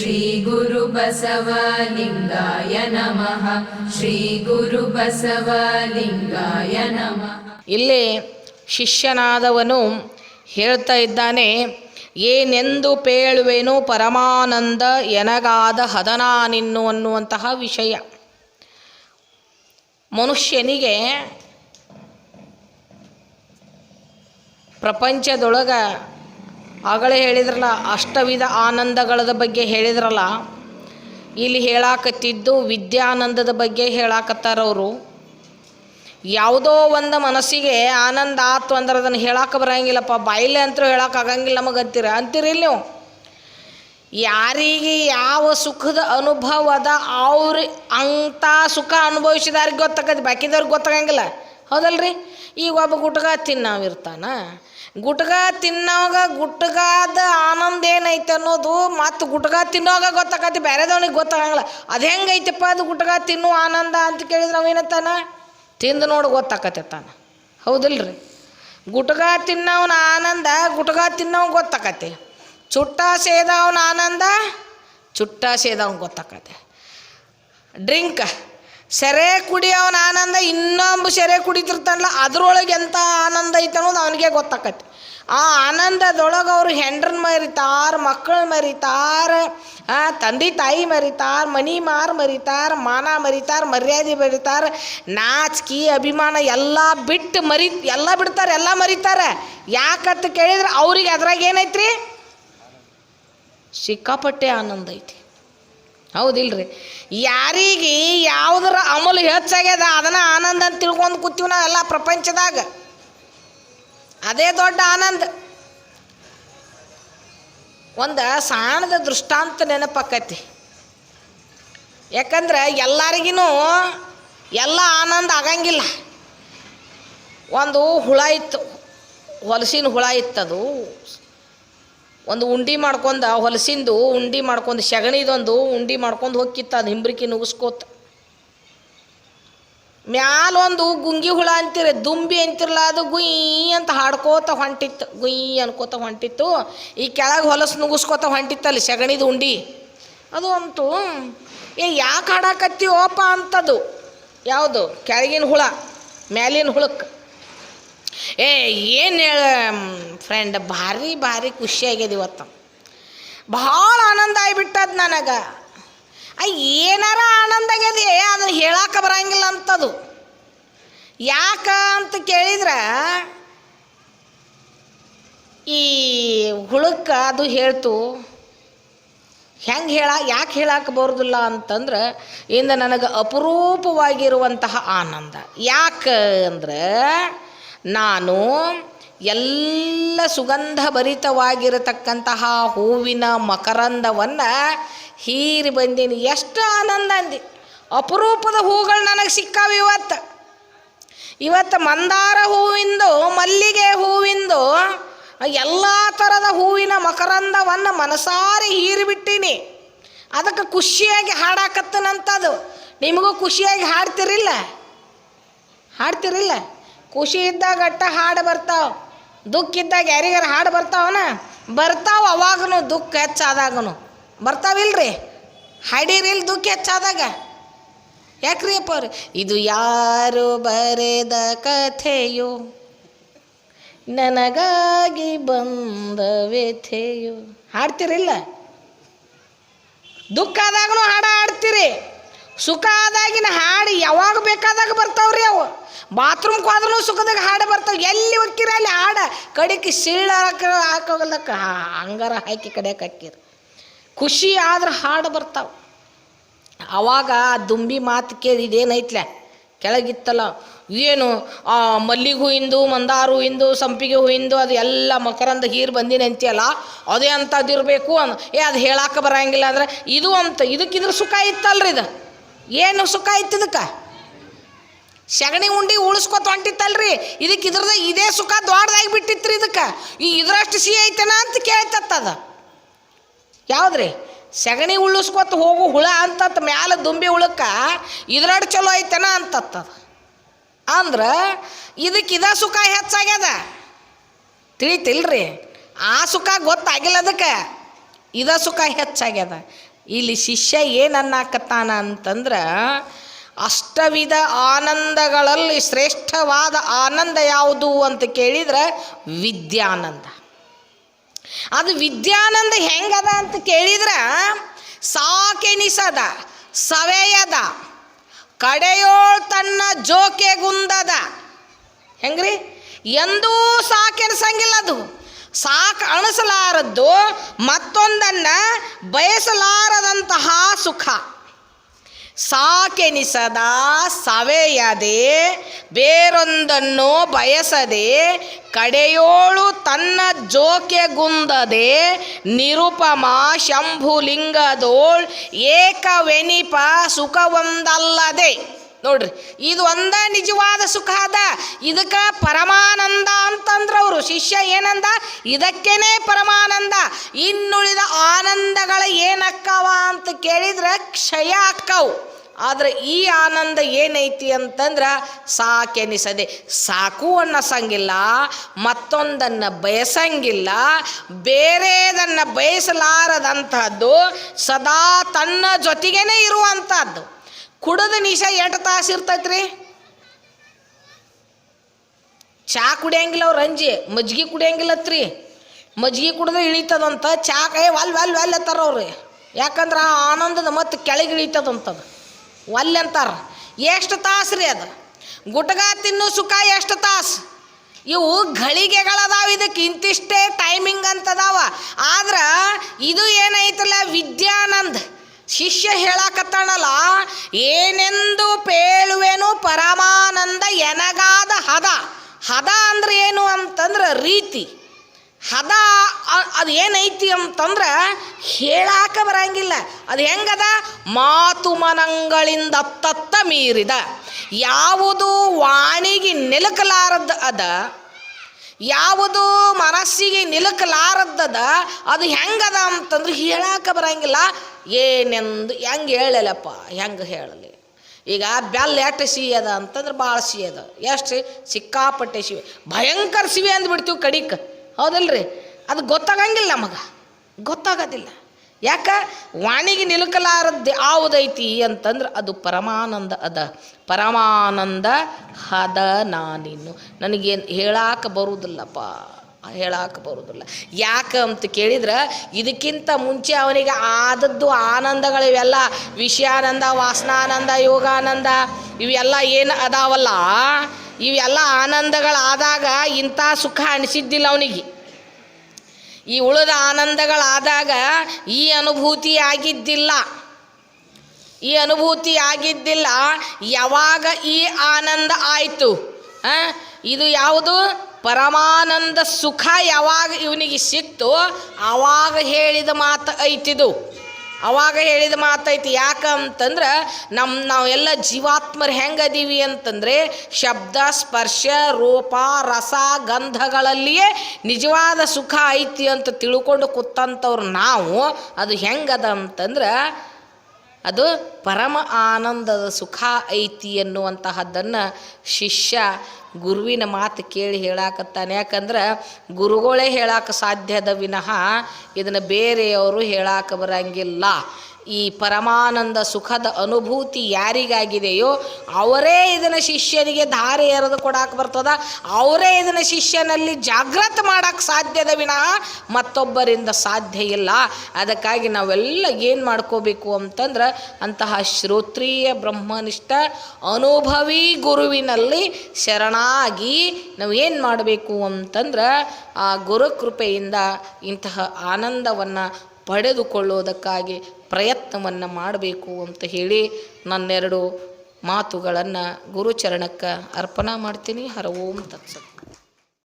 ಶ್ರೀ ಗುರು ಬಸವಲಿಂಗಾಯ ನಮಃ ಶ್ರೀ ಗುರು ಬಸವಲಿಂಗಾಯ ನಮಃ ಇಲ್ಲಿ ಶಿಷ್ಯನಾದವನು ಹೇಳ್ತಾ ಇದ್ದಾನೆ, ಏನೆಂದು ಪೇಳುವೆನು ಪರಮಾನಂದ ಎನಗಾದ ಹದನಾನಿನ್ನು ಅನ್ನುವಂತಹ ವಿಷಯ. ಮನುಷ್ಯನಿಗೆ ಪ್ರಪಂಚದೊಳಗ ಆಗಲೇ ಹೇಳಿದ್ರಲ್ಲ, ಅಷ್ಟವಿಧ ಆನಂದಗಳದ ಬಗ್ಗೆ ಹೇಳಿದ್ರಲ್ಲ, ಇಲ್ಲಿ ಹೇಳಾಕತ್ತಿದ್ದು ವಿದ್ಯಾನಂದದ ಬಗ್ಗೆ ಹೇಳಾಕತ್ತಾರವರು ಯಾವುದೋ ಒಂದು ಮನಸ್ಸಿಗೆ ಆನಂದ ಆತು ಅಂದ್ರೆ ಅದನ್ನು ಹೇಳಕ್ಕೆ ಬರಂಗಿಲ್ಲಪ್ಪ. ಬಾಯಿಲೆ ಅಂತೂ ಹೇಳಕ್ಕೆ ಆಗಂಗಿಲ್ಲ ನಮಗೆ ಅಂತೀರ ಅಂತೀರಿಲ್ಲ ನೀವು? ಯಾರಿಗೆ ಯಾವ ಸುಖದ ಅನುಭವದ ಅವ್ರ ಅಂಥ ಸುಖ ಅನುಭವಿಸಿದಾರಿಗೆ ಗೊತ್ತಾಗತ್ತೆ ಬಾಕಿದವ್ರಿಗೆ ಗೊತ್ತಾಗಂಗಿಲ್ಲ. ಹೌದಲ್ರಿ? ಈಗ ಒಬ್ಬ ಗುಟ್ಗ ತಿನ್ನವಿರ್ತಾನ. ಗುಟ್ಗ ತಿನ್ನೋವಾಗ ಗುಟ್ಗಾದ ಆನಂದ ಏನೈತೆ ಅನ್ನೋದು ಮತ್ತು ಗುಟ್ಗ ತಿನ್ನೋವಾಗ ಗೊತ್ತಾಗತ್ತೆ ಬೇರೆದವನಿಗೆ ಗೊತ್ತಾಗಂಗಿಲ್ಲ. ಅದು ಹೆಂಗೈತಪ್ಪ ಅದು ಗುಟ್ಗ ತಿನ್ನು ಆನಂದ ಅಂತ ಕೇಳಿದ್ರೆ ನಾವೇನತ್ತಾನ ತಿಂದು ನೋಡಿ ಗೊತ್ತಾಕತ್ತೆ ತಾನ ಹೌದಿಲ್ರಿ? ಗುಟ್ಗ ತಿನ್ನವನ ಆನಂದ, ಗುಟ್ಗ ತಿನ್ನವ್ ಗೊತ್ತಾಕತ್ತೆ ಚುಟ್ಟ ಸೇದವನ ಆನಂದ, ಚುಟ್ಟ ಸೇದವನ್ ಗೊತ್ತಾಕತ್ತೆ ಡ್ರಿಂಕ್. ಸೆರೆ ಕುಡಿಯೋನ ಆನಂದ ಇನ್ನೊಬ್ಬ ಸೆರೆ ಕುಡಿತಿರ್ತಾನಲ್ಲ, ಅದ್ರೊಳಗೆ ಎಂಥ ಆನಂದ ಐತೆ ಅನ್ನೋದು ಅವನಿಗೆ ಗೊತ್ತಾಕತ್ತೆ ಆ ಆನಂದದೊಳಗೆ ಅವರು ಹೆಂಡ್ರನ್ ಮರಿತಾರ ಮಕ್ಕಳು ಮರಿತಾರ ತಂದೆ ತಾಯಿ ಮರಿತಾರ, ಮನಿ ಮಾರು ಮರಿತಾರ, ಮಾನ ಮರಿತಾರ, ಮರ್ಯಾದೆ ಮರಿತಾರ, ನಾಚಿಕೆ, ಅಭಿಮಾನ ಎಲ್ಲ ಬಿಟ್ಟು ಮರಿ, ಎಲ್ಲ ಬಿಡ್ತಾರೆ, ಎಲ್ಲ ಮರಿತಾರೆ. ಯಾಕತ್ತು ಕೇಳಿದ್ರೆ ಅವ್ರಿಗೆ ಅದ್ರಾಗ ಏನೈತ್ರಿ? ಸಿಕ್ಕಾಪಟ್ಟೆ ಆನಂದ ಐತಿ. ಹೌದಿಲ್ರಿ. ಯಾರಿಗೆ ಯಾವುದರ ಅಮಲು ಹೆಚ್ಚಾಗ್ಯದ ಅದನ್ನ ಆನಂದ ಅಂತ ತಿಳ್ಕೊಂಡು ಕೂತೀವಿ ನಾವು ಎಲ್ಲ ಪ್ರಪಂಚದಾಗ. ಅದೇ ದೊಡ್ಡ ಆನಂದ. ಒಂದು ಸಾಣದ ದೃಷ್ಟಾಂತ ನೆನಪಾಕತಿ. ಯಾಕಂದ್ರೆ ಎಲ್ಲರಿಗೂ ಎಲ್ಲ ಆನಂದ ಆಗಂಗಿಲ್ಲ. ಒಂದು ಹುಳ ಇತ್ತು, ಹೊಲಸಿನ ಹುಳ ಇತ್ತದು ಒಂದು ಉಂಡಿ ಮಾಡ್ಕೊಂಡು ಹೊಲಸಿಂದು, ಉಂಡಿ ಮಾಡ್ಕೊಂಡು ಸೆಗಣಿದೊಂದು ಉಂಡಿ ಮಾಡ್ಕೊಂಡು ಹೋಗಿತ್ತು ಅದು ಹಿಂಬ್ರಿಕಿ ನುಗ್ಸ್ಕೋತ. ಮ್ಯಾಲೊಂದು ಗುಂಗಿ ಹುಳ ಅಂತೀರಿ, ದುಂಬಿ ಅಂತಿರಲ್ಲ ಅದು ಗುಯ್ ಅಂತ ಹಾಡ್ಕೋತ ಹೊಂಟಿತ್ತು. ಗುಯ್ ಅನ್ಕೋತ ಹೊಂಟಿತ್ತು. ಈ ಕೆಳಗೆ ಹೊಲಸು ನುಗ್ಸ್ಕೋತ ಹೊಂಟಿತ್ತಲ್ಲಿ ಸೆಗಣಿದು ಉಂಡಿ. ಅದು ಅಂತೂ ಏ, ಯಾಕೆ ಹಾಡಾಕತ್ತೀವಪ್ಪ ಅಂತದು? ಯಾವುದು? ಕೆಳಗಿನ ಹುಳ, ಮ್ಯಾಲಿನ ಹುಳಕ್ಕೆ ಏ, ಏನು ಹೇಳ ಫ್ರೆಂಡ್ ಭಾರಿ ಭಾರಿ ಖುಷಿ ಆಗ್ಯದ ಇವತ್ತು. ಭಾಳ ಆನಂದ ಆಗಿಬಿಟ್ಟದ ನನಗೆ. ಅಯ್ಯ ಏನಾರ ಆನಂದ ಆಗ್ಯದ ಅದನ್ನು ಹೇಳಕ್ಕೆ ಬರಂಗಿಲ್ಲ ಅಂತದು. ಯಾಕ ಅಂತ ಕೇಳಿದ್ರೆ, ಈ ಹುಳಕ್ಕೆ ಅದು ಹೇಳ್ತು, ಹೆಂಗೆ ಹೇಳ, ಯಾಕೆ ಹೇಳಕ್ಕೆ ಬರೋದಿಲ್ಲ ಅಂತಂದ್ರೆ, ಇಂದ ನನಗೆ ಅಪರೂಪವಾಗಿರುವಂತಹ ಆನಂದ. ಯಾಕೆ ಅಂದ್ರೆ ನಾನು ಎಲ್ಲ ಸುಗಂಧ ಭರಿತವಾಗಿರತಕ್ಕಂತಹ ಹೂವಿನ ಮಕರಂದವನ್ನು ಹೀರಿ ಬಂದೀನಿ. ಎಷ್ಟು ಆನಂದ ಅಂದಿ. ಅಪರೂಪದ ಹೂಗಳು ನನಗೆ ಸಿಕ್ಕಾವ ಇವತ್ತು. ಇವತ್ತು ಮಂದಾರ ಹೂವಿಂದು, ಮಲ್ಲಿಗೆ ಹೂವಿಂದು, ಎಲ್ಲ ಥರದ ಹೂವಿನ ಮಕರಂದವನ್ನು ಮನಸಾರಿ ಹೀರಿಬಿಟ್ಟೀನಿ ಅದಕ್ಕೆ ಖುಷಿಯಾಗಿ ಹಾಡಾಕತ್ತನಂತದು. ನಿಮಗೂ ಖುಷಿಯಾಗಿ ಹಾಡ್ತಿರಿಲ್ಲ? ಹಾಡ್ತಿರಿಲ್ಲ? ಖುಷಿ ಇದ್ದಾಗ ಅಟ್ಟ ಹಾಡು ಬರ್ತಾವ ದುಃಖ ಇದ್ದಾಗ ಯಾರಿಗಾರ ಹಾಡು ಬರ್ತಾವನ? ಬರ್ತಾವ ಅವಾಗನು ದುಃಖ ಹೆಚ್ಚಾದಾಗನು. ಬರ್ತಾವಿಲ್ರಿ? ಹಾಡಿರಿಲ್ ದುಃಖ ಹೆಚ್ಚಾದಾಗ. ಯಾಕ್ರಿ ಅಪ್ಪ ಇದು ಯಾರು ಬರೆದ ಕಥೆಯೋ? ನನಗಾಗಿ ಬಂದ ವ್ಯಥೆಯೋ? ಹಾಡ್ತಿರಿಲ್ಲ? ದುಃಖ ಆದಾಗನು ಹಾಡ ಹಾಡ್ತೀರಿ. ಸುಖ ಆದಾಗಿನ ಹಾಡು ಯಾವಾಗ ಬೇಕಾದಾಗ ಬರ್ತಾವ್ರಿ ಅವು. ಬಾತ್ರೂಮ್ ಹೋದ್ರೂ ಸುಖದಾಗ ಹಾಡು ಬರ್ತಾವ. ಎಲ್ಲಿ ಹೋಗ್ತೀರ ಅಲ್ಲಿ ಹಾಡು. ಕಡೆಗೆ ಸಿಳ್ಳ ಹಾಕ, ಹಾಕೋಗಲ್ಲಕ್ಕ. ಹಂಗಾರ ಹಾಕಿ ಕಡೆಯಕ್ಕೆ ಹಾಕಿರಿ ಖುಷಿ ಆದ್ರೆ ಹಾಡು ಬರ್ತಾವೆ. ಅವಾಗ ದುಂಬಿ ಮಾತು ಕೇಳಿ ಇದೇನೈತ್ಲೆ? ಕೆಳಗಿತ್ತಲ್ಲ, ಏನು ಆ ಮಲ್ಲಿಗೆ ಹೂವಿಂದು, ಮಂದಾರ ಹೂವಿಂದು, ಸಂಪಿಗೆ ಹೂವಿಂದು, ಅದು ಎಲ್ಲ ಮಕರಂದ ಹೀರ್ ಬಂದಿನ ಅಂತೀಯಲ್ಲ, ಅದೇ ಅಂಥದ್ದಿರಬೇಕು ಅನ್ ಏ, ಅದು ಹೇಳಕ್ಕೆ ಬರಂಗಿಲ್ಲ ಅಂದ್ರೆ ಇದು ಅಂತ, ಇದಕ್ಕಿದ್ರೆ ಸುಖ ಇತ್ತಲ್ರಿ ಇದು. ಏನು ಸುಖ ಇತ್ತದಕ್ಕೆ ಸಗಣಿ ಉಂಡಿ ಉಳಿಸ್ಕೊತ ಹೊಂಟಿತ್ತಲ್ರಿ. ಇದಕ್ಕೆ ಇದ್ರದ ಇದೇ ಸುಖ ದೊಡ್ಡದಾಗಿ ಬಿಟ್ಟಿತ್ರಿ ಇದಕ್ಕೆ. ಈ ಇದ್ರಷ್ಟು ಸಿಹಿ ಐತೆನ ಅಂತ ಕೇಳ್ತತ್ತದ ಯಾವ್ದ್ರಿ? ಸಗಣಿ ಉಳಿಸ್ಕೊತ ಹೋಗು ಹುಳ ಅಂತತ್, ಮ್ಯಾಲ ದುಂಬಿ ಹುಳಕ್ಕ ಇದ್ರಡ್ ಚಲೋ ಐತೆನ ಅಂತತ್ತದ ಅಂದ್ರೆ ಇದಕ್ಕೆ ಇದ ಸುಖ ಹೆಚ್ಚಾಗ್ಯದ? ತಿಳಿತಿಲ್ರಿ. ಆ ಸುಖ ಗೊತ್ತಾಗಿಲ್ಲ ಅದಕ್ಕೆ. ಇದ ಸುಖ ಹೆಚ್ಚಾಗ್ಯದ. ಇಲ್ಲಿ ಶಿಷ್ಯ ಏನನ್ನಾಕತ್ತಾನ ಅಂತಂದ್ರೆ ಅಷ್ಟವಿಧ ಆನಂದಗಳಲ್ಲಿ ಶ್ರೇಷ್ಠವಾದ ಆನಂದ ಯಾವುದು ಅಂತ ಕೇಳಿದ್ರೆ ವಿದ್ಯಾನಂದ. ಅದು ವಿದ್ಯಾನಂದ ಹೆಂಗದ ಅಂತ ಕೇಳಿದ್ರೆ ಸಾಕೆನಿಸದ ಸವೆಯದ, ಕಡೆಯೋಳ್ ತನ್ನ ಜೋಕೆಗುಂದದ ಹೆಂಗ್ರಿ? ಎಂದೂ ಸಾಕೆನಿಸಂಗಿಲ್ಲ ಅದು. ಸಾಕು ಅಣಿಸಲಾರದ್ದು ಮತ್ತೊಂದನ್ನು ಬಯಸಲಾರದಂತಹ ಸುಖ. ಸಾಕೆನಿಸದ ಸವೆಯದೆ, ಬೇರೊಂದನ್ನು ಬಯಸದೆ, ಕಡೆಯೋಳು ತನ್ನ ಜೋಕೆಗುಂದದೆ, ನಿರುಪಮ ಶಂಭುಲಿಂಗದೋಳ್ ಏಕವೆನಿಪ ಸುಖವೊಂದಲ್ಲದೆ. ನೋಡ್ರಿ, ಇದು ಒಂದ ನಿಜವಾದ ಸುಖ ಅದ. ಇದಕ್ಕೆ ಪರಮಾನಂದ ಅಂತಂದ್ರ ಅವರು. ಶಿಷ್ಯ ಏನಂದ? ಇದಕ್ಕೇನೆ ಪರಮಾನಂದ. ಇನ್ನುಳಿದ ಆನಂದಗಳ ಏನಕ್ಕವ ಅಂತ ಕೇಳಿದ್ರೆ ಕ್ಷಯ ಅಕ್ಕವು. ಆದ್ರೆ ಈ ಆನಂದ ಏನೈತಿ ಅಂತಂದ್ರೆ ಸಾಕೆನಿಸದೆ. ಸಾಕು ಅನ್ನಸಂಗಿಲ್ಲ, ಮತ್ತೊಂದನ್ನು ಬಯಸಂಗಿಲ್ಲ, ಬೇರೆದನ್ನು ಬಯಸಲಾರದಂಥದ್ದು ಸದಾ ತನ್ನ ಜೊತೆಗೇನೆ ಇರುವಂಥದ್ದು ಕುಡದ ನಿಶ ಎಂಟು ತಾಸು ಇರ್ತೈತ್ರಿ? ಚಾ ಕುಡಿಯಂಗಿಲ್ಲ ಅವ್ರು ಅಂಜಿ ಮಜ್ಜಿಗೆ ಕುಡಿಯಂಗಿಲ್ಲತ್ರಿ. ಮಜ್ಜಿಗೆ ಕುಡಿದ್ರೆ ಇಳಿತದಂತ ಚಾ ಕೈ ವಲ್ ವಲ್ ವಲ್ ಅಂತಾರ ಅವ್ರಿ. ಯಾಕಂದ್ರೆ ಆ ಆನಂದದ ಮತ್ತೆ ಕೆಳಗೆ ಇಳಿತದಂತದು. ವಲ್ ಅಂತಾರ ಎಷ್ಟು ತಾಸು ರೀ ಅದು? ಗುಟ್ಗ ತಿನ್ನೋ ಸುಖ ಎಷ್ಟು ತಾಸು? ಇವು ಘಳಿಗೆಗಳದಾವ ಇದಕ್ಕೆ ಇಂತಿಷ್ಟೇ ಟೈಮಿಂಗ್ ಅಂತದಾವ. ಆದ್ರೆ ಇದು ಏನೈತಲ್ಲ ವಿದ್ಯಾನಂದ್. ಶಿಷ್ಯ ಹೇಳಕತ್ತಾಳಲ್ಲ, ಏನೆಂದು ಪೇಳುವೆನು ಪರಮಾನಂದ ಎನಗಾದ ಹದ. ಹದ ಅಂದ್ರೆ ಏನು ಅಂತಂದ್ರೆ ರೀತಿ. ಹದ ಅದು ಏನೈತಿ ಅಂತಂದ್ರೆ ಹೇಳಾಕ ಬರಂಗಿಲ್ಲ. ಅದು ಹೆಂಗದ? ಮಾತು ಮನಂಗಳಿಂದ ತತ್ತ ಮೀರಿದ. ಯಾವುದು ವಾಣಿಗೆ ನೆಲಕಲಾರದ್ದು ಅದ ಯಾವುದು ಮನಸ್ಸಿಗೆ ನಿಲುಕಲಾರದ್ದದ, ಅದು ಹೆಂಗದ ಅಂತಂದ್ರೆ ಹೇಳಾಕ ಬರಂಗಿಲ್ಲ. ಏನೆಂದು ಹೆಂಗೆ ಹೇಳಲಪ್ಪ? ಹೆಂಗೆ ಹೇಳಲಿ? ಈಗ ಬೆಲ್ಲ ಎಷ್ಟು ಸಿಹಿ ಅದ ಅಂತಂದ್ರೆ ಭಾಳ ಸಿಹಿ ಅದ. ಎಷ್ಟು ಸಿಕ್ಕಾಪಟ್ಟೆ ಸಿಹಿ. ಭಯಂಕರ ಸಿಹಿ ಅಂದ್ಬಿಡ್ತೀವಿ ಕಡಿಕ್. ಹೌದಲ್ರಿ? ಅದು ಗೊತ್ತಾಗಂಗಿಲ್ಲ ನಮಗೆ. ಗೊತ್ತಾಗೋದಿಲ್ಲ. ಯಾಕ? ವಾಣಿಗೆ ನಿಲುಕಲಾರದ್ದು ಯಾವುದೈತಿ ಅಂತಂದ್ರೆ ಅದು ಪರಮಾನಂದ ಅದ. ಪರಮಾನಂದ ಹದ ನಾನಿನ್ನು. ನನಗೇನು ಹೇಳಾಕ ಬರುವುದಿಲ್ಲಪ್ಪ ಹೇಳಾಕ ಬರುವುದಿಲ್ಲ ಯಾಕೆ ಅಂತ ಕೇಳಿದ್ರೆ ಇದಕ್ಕಿಂತ ಮುಂಚೆ ಅವನಿಗೆ ಆದದ್ದು ಆನಂದಗಳಿವೆಲ್ಲ ವಿಷಯಾನಂದ, ವಾಸನಾನಂದ, ಯೋಗಾನಂದ ಇವೆಲ್ಲ ಏನು ಅದಾವಲ್ಲ? ಇವೆಲ್ಲ ಆನಂದಗಳಾದಾಗ ಇಂಥ ಸುಖ ಅನಿಸಿದ್ದಿಲ್ಲ ಅವನಿಗೆ. ಈ ಉಳಿದ ಆನಂದಗಳಾದಾಗ ಈ ಅನುಭೂತಿ ಆಗಿದ್ದಿಲ್ಲ ಈ ಅನುಭೂತಿ ಆಗಿದ್ದಿಲ್ಲ ಯಾವಾಗ ಈ ಆನಂದ ಆಯಿತು? ಇದು ಯಾವುದು? ಪರಮಾನಂದ ಸುಖ ಯಾವಾಗ ಇವನಿಗೆ ಸಿಕ್ತು? ಆವಾಗ ಹೇಳಿದ ಮಾತು ಐತಿದು. ಅವಾಗ ಹೇಳಿದ ಮಾತೈತಿ, ಯಾಕಂತಂದ್ರೆ ನಮ್ಮ ನಾವೆಲ್ಲ ಜೀವಾತ್ಮರು ಹೆಂಗದೀವಿ ಅಂತಂದರೆ ಶಬ್ದ, ಸ್ಪರ್ಶ, ರೂಪ, ರಸ, ಗಂಧಗಳಲ್ಲಿಯೇ ನಿಜವಾದ ಸುಖ ಐತಿ ಅಂತ ತಿಳ್ಕೊಂಡು ಕೂತಂಥವ್ರು ನಾವು, ಅದು ಹೆಂಗದ ಅಂತಂದ್ರೆ ಅದು ಪರಮ ಆನಂದದ ಸುಖ ಐತಿ ಎನ್ನುವಂತಹದ್ದನ್ನು ಶಿಷ್ಯ ಗುರುವಿನ ಮಾತು ಕೇಳಿ ಹೇಳಾಕತ್ತಾನೆ. ಯಾಕಂದ್ರೆ ಗುರುಗಳೇ ಹೇಳಾಕ ಸಾಧ್ಯದ ವಿನಃ ಇದನ್ನು ಬೇರೆಯವರು ಹೇಳಾಕ ಬರಂಗಿಲ್ಲ. ಈ ಪರಮಾನಂದ ಸುಖದ ಅನುಭೂತಿ ಯಾರಿಗಾಗಿದೆಯೋ ಅವರೇ ಇದನ್ನು ಶಿಷ್ಯನಿಗೆ ಧಾರೆ ಎರೆದು ಕೊಡಕ್ಕೆ ಬರ್ತದ. ಅವರೇ ಇದನ್ನು ಶಿಷ್ಯನಲ್ಲಿ ಜಾಗೃತ ಮಾಡಕ್ಕೆ ಸಾಧ್ಯದ ವಿನಃ ಮತ್ತೊಬ್ಬರಿಂದ ಸಾಧ್ಯ ಇಲ್ಲ. ಅದಕ್ಕಾಗಿ ನಾವೆಲ್ಲ ಏನು ಮಾಡ್ಕೋಬೇಕು ಅಂತಂದ್ರೆ ಅಂತಹ ಶ್ರೋತ್ರೀಯ ಬ್ರಹ್ಮನಿಷ್ಠ ಅನುಭವಿ ಗುರುವಿನಲ್ಲಿ ಶರಣಾಗಿ ನಾವು ಏನು ಮಾಡಬೇಕು ಅಂತಂದ್ರೆ ಆ ಗುರುಕೃಪೆಯಿಂದ ಇಂತಹ ಆನಂದವನ್ನು ಪಡೆದುಕೊಳ್ಳುವುದಕ್ಕಾಗಿ ಪ್ರಯತ್ನವನ್ನು ಮಾಡಬೇಕು ಅಂತ ಹೇಳಿ ನನ್ನೆರಡು ಮಾತುಗಳನ್ನು ಗುರುಚರಣಕ್ಕೆ ಅರ್ಪಣೆ ಮಾಡ್ತೀನಿ. ಹರ ಓಂ ತತ್ಸತ್.